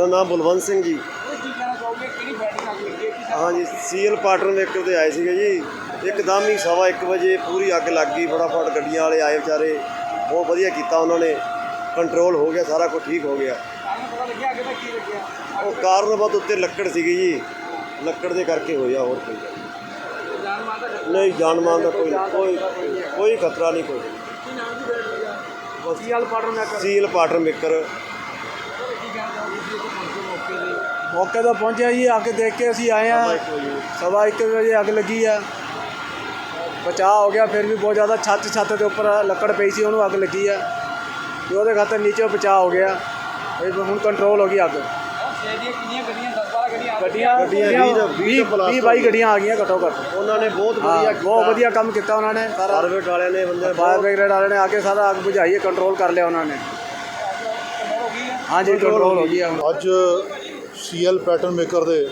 ਮੇਰਾ ਨਾਮ ਬਲਵੰਤ ਸਿੰਘ ਜੀ। ਹਾਂਜੀ ਸੀਐਲ ਪਾਟਨ ਵੇਖਰ ਤੇ ਆਏ ਸੀਗੇ ਜੀ। ਇੱਕਦਮ ਹੀ ਸਵਾ ਇੱਕ ਵਜੇ ਪੂਰੀ ਅੱਗ ਲੱਗ ਗਈ ਫਟਾਫਟ ਗੱਡੀਆਂ ਵਾਲੇ ਆਏ ਵਿਚਾਰੇ। ਬਹੁਤ ਵਧੀਆ ਕੀਤਾ ਉਹਨਾਂ ਨੇ। ਕੰਟਰੋਲ ਹੋ ਗਿਆ ਸਾਰਾ ਕੁਝ ਠੀਕ ਹੋ ਗਿਆ। ਉਹ ਕਾਰਨ ਬਾਅਦ ਉੱਤੇ ਲੱਕੜ ਸੀਗੀ ਜੀ। ਲੱਕੜ ਦੇ ਕਰਕੇ ਹੋਇਆ ਹੋਰ ਕੋਈ। ਨਹੀਂ ਜਾਨ ਮਾਲ ਦਾ ਕੋਈ ਕੋਈ ਕੋਈ ਖਤਰਾ ਨਹੀਂ ਕੋਈ। ਪਾਟਰ ਸੀਲ ਪਾਟਨ ਮੇਕਰ। ਕੀ ਜੀ ਇੱਥੇ ਪਹੁੰਚੇ ਮੌਕੇ ਤੇ ਮੌਕੇ ਤੋਂ ਪਹੁੰਚਿਆ ਜੀ ਆ ਕੇ ਦੇਖ ਕੇ ਅਸੀਂ ਆਏ ਆ ਸਵਾ ਇੱਕ ਵਜੇ ਅੱਗ ਲੱਗੀ ਆ। ਬਚਾਅ ਹੋ ਗਿਆ ਫਿਰ ਵੀ ਬਹੁਤ ਜ਼ਿਆਦਾ ਛੱਤ ਛੱਤ ਦੇ ਉੱਪਰ ਲੱਕੜ ਪਈ ਸੀ ਉਹਨੂੰ ਅੱਗ ਲੱਗੀ ਆ। ਤੇ ਉਹਦੇ ਖਾਤਰ ਨੀਚੇ ਬਚਾਅ ਹੋ ਗਿਆ। ਇਹ ਹੁਣ ਕੰਟਰੋਲ ਹੋ ਗਈ ਅੱਗ। ਦੀਆਂ ਕਿੰਨੀਆਂ ਗੱਡੀਆਂ 10 12 ਗੱਡੀਆਂ ਆ ਗੱਡੀਆਂ ਗੱਡੀਆਂ ਵੀਹ ਤੋਂ- ਵੀਹ ਤੋਂ plus 20 22 ਗੱਡੀਆਂ ਆ ਗਈਆਂ ਘੱਟੋ ਘੱਟ। ਉਹਨਾਂ ਨੇ ਬਹੁਤ ਵਧੀਆ ਬਹੁਤ ਵਧੀਆ ਕੰਮ ਕੀਤਾ ਉਹਨਾਂ ਨੇ। ਸਾਰਾ ਪ੍ਰਾਈਵੇਟ ਵਾਲਿਆਂ ਨੇ ਬੰਦੇ ਫਾਇਰ ਬ੍ਰਿਗੇਡ ਵਾਲਿਆਂ ਨੇ ਆ ਕੇ ਸਾਰਾ ਅੱਗ ਬੁਝਾਈ ਕੰਟਰੋਲ ਕਰ ਲਿਆ ਉਹਨਾਂ ਨੇ। ਹਾਂਜੀ ਕੰਟਰੋਲ ਹੋ ਗਈ ਅੱਜ ਸੀਐਲ ਪੈਟਰਨ ਮੇਕਰ ਦੇ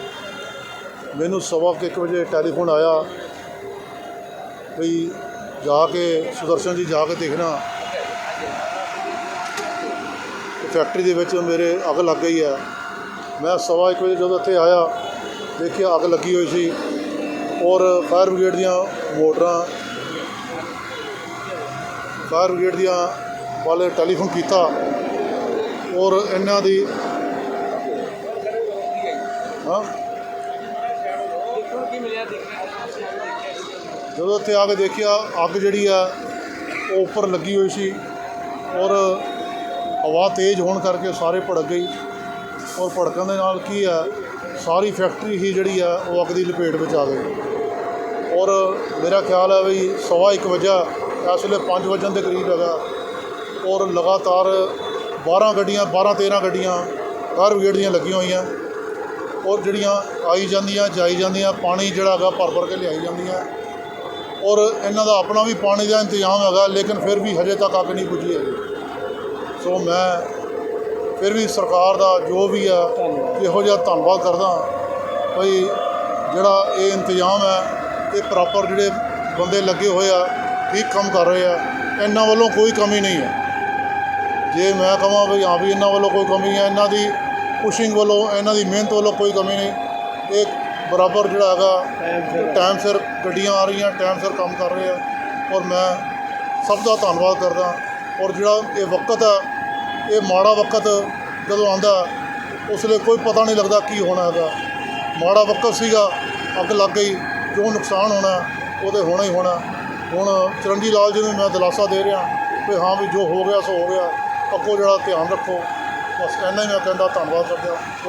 ਮੈਨੂੰ ਸਵਾ ਕੁ ਇੱਕ ਵਜੇ ਟੈਲੀਫੋਨ ਆਇਆ ਵੀ ਜਾ ਕੇ ਸੁਦਰਸ਼ਨ ਜੀ ਜਾ ਕੇ ਦੇਖਣਾ। ਫੈਕਟਰੀ ਦੇ ਵਿੱਚ ਮੇਰੇ ਅੱਗ ਲੱਗ ਗਈ ਹੈ ਮੈਂ ਸਵਾ ਇੱਕ ਵਜੇ ਜਦੋਂ ਇੱਥੇ ਆਇਆ, ਦੇਖਿਆ ਅੱਗ ਲੱਗੀ ਹੋਈ ਸੀ ਔਰ ਫਾਇਰ ਬ੍ਰਿਗੇਡ ਦੀਆਂ ਮੋਟਰਾਂ, ਫਾਇਰ ਬ੍ਰਿਗੇਡ ਦੀਆਂ ਵਾਲੇ ਟੈਲੀਫੋਨ ਕੀਤਾ। ਔਰ ਇਹਨਾਂ ਦੀ ਹਾਂ। ਦੇਖੋ ਕੀ ਆ ਕੇ ਦੇਖਿਆ ਜਦੋਂ ਇੱਥੇ ਆ ਕੇ ਦੇਖਿਆ, ਅੱਗ ਜਿਹੜੀ ਆ, ਉਹ ਉੱਪਰ ਲੱਗੀ ਹੋਈ ਸੀ ਔਰ ਹਵਾ ਤੇਜ਼ ਹੋਣ ਕਰਕੇ ਸਾਰੇ ਭੜਕ ਗਈ। ਔਰ ਭੜਕਣ ਦੇ ਨਾਲ ਕੀ ਆ, ਸਾਰੀ ਫੈਕਟਰੀ ਹੀ ਜਿਹੜੀ ਆ, ਉਹ ਅੱਗ ਦੀ ਲਪੇਟ ਵਿੱਚ ਆ ਗਈ। ਔਰ ਮੇਰਾ ਖਿਆਲ ਹੈ ਵੀ ਸਵਾ ਇੱਕ ਵਜਾ, ਇਸ ਵੇਲੇ 5 ਵਜਣ ਦੇ ਕਰੀਬ ਹੈਗਾ। ਔਰ ਲਗਾਤਾਰ 12 ਗੱਡੀਆਂ 12 13 ਗੱਡੀਆਂ ਫਾਇਰ ਬ੍ਰਿਗੇਡ ਦੀਆਂ ਲੱਗੀਆਂ ਹੋਈਆਂ। ਔਰ ਜਿਹੜੀਆਂ ਆਈ ਜਾਂਦੀਆਂ, ਜਾਈ ਜਾਂਦੀਆਂ, ਪਾਣੀ ਜਿਹੜਾ ਹੈਗਾ ਭਰ ਭਰ ਕੇ ਲਿਆਈ ਜਾਂਦੀਆਂ। ਔਰ ਇਹਨਾਂ ਦਾ ਆਪਣਾ ਵੀ ਪਾਣੀ ਦਾ ਇੰਤਜ਼ਾਮ ਹੈਗਾ, ਲੇਕਿਨ ਫਿਰ ਵੀ ਹਜੇ ਤੱਕ ਅੱਗ ਨਹੀਂ ਪੁੱਜੀ ਹੈਗੀ। ਸੋ ਮੈਂ ਫਿਰ ਵੀ ਸਰਕਾਰ ਦਾ ਜੋ ਵੀ ਆ ਇਹੋ ਜਿਹਾ ਧੰਨਵਾਦ ਕਰਦਾ ਭਈ ਜਿਹੜਾ ਇਹ ਇੰਤਜ਼ਾਮ ਹੈ, ਇਹ ਪ੍ਰੋਪਰ ਜਿਹੜੇ ਬੰਦੇ ਲੱਗੇ ਹੋਏ ਆ, ਠੀਕ ਕੰਮ ਕਰ ਰਹੇ ਆ, ਇਹਨਾਂ ਵੱਲੋਂ ਕੋਈ ਕਮੀ ਨਹੀਂ ਹੈ। ਜੇ ਮੈਂ ਕਹਾਂ ਵੀ ਹਾਂ ਵੀ ਇਹਨਾਂ ਵੱਲੋਂ ਕੋਈ ਕਮੀ ਹੈ, ਇਹਨਾਂ ਦੀ ਪੁਸ਼ਿੰਗ ਵੱਲੋਂ, ਇਹਨਾਂ ਦੀ ਮਿਹਨਤ ਵੱਲੋਂ ਕੋਈ ਕਮੀ ਨਹੀਂ। ਇਹ ਬਰਾਬਰ ਜਿਹੜਾ ਹੈਗਾ ਟਾਈਮ ਸਿਰ ਗੱਡੀਆਂ ਆ ਰਹੀਆਂ ਟਾਈਮ ਸਿਰ ਕੰਮ ਕਰ ਰਹੇ ਆ। ਔਰ ਮੈਂ ਸਭ ਦਾ ਧੰਨਵਾਦ ਕਰਦਾ। ਔਰ ਜਿਹੜਾ ਇਹ ਵਕਤ ਹੈ, ਇਹ ਮਾੜਾ ਵਕਤ ਜਦੋਂ ਆਂਦਾ ਉਸ ਲਈ ਕੋਈ ਪਤਾ ਨਹੀਂ ਲੱਗਦਾ ਕੀ ਹੋਣਾ ਹੈਗਾ। ਮਾੜਾ ਵਕਤ ਸੀਗਾ, ਅੱਗ ਲੱਗ ਗਈ, ਜੋ ਨੁਕਸਾਨ ਹੋਣਾ ਉਹਦੇ ਹੋਣਾ ਹੀ ਹੋਣਾ। ਹੁਣ ਚਰਨਜੀ ਲਾਲ ਜੀ ਨੂੰ ਮੈਂ ਦਿਲਾਸਾ ਦੇ ਰਿਹਾ ਕਿ ਹਾਂ ਵੀ ਜੋ ਹੋ ਗਿਆ, ਸੋ ਹੋ ਗਿਆ। ਅੱਗੋਂ ਜਿਹੜਾ ਧਿਆਨ ਰੱਖੋ ਬਸ ਇੰਨਾ ਹੀ ਮੈਂ ਕਹਿੰਦਾ ਧੰਨਵਾਦ ਕਰਦਾ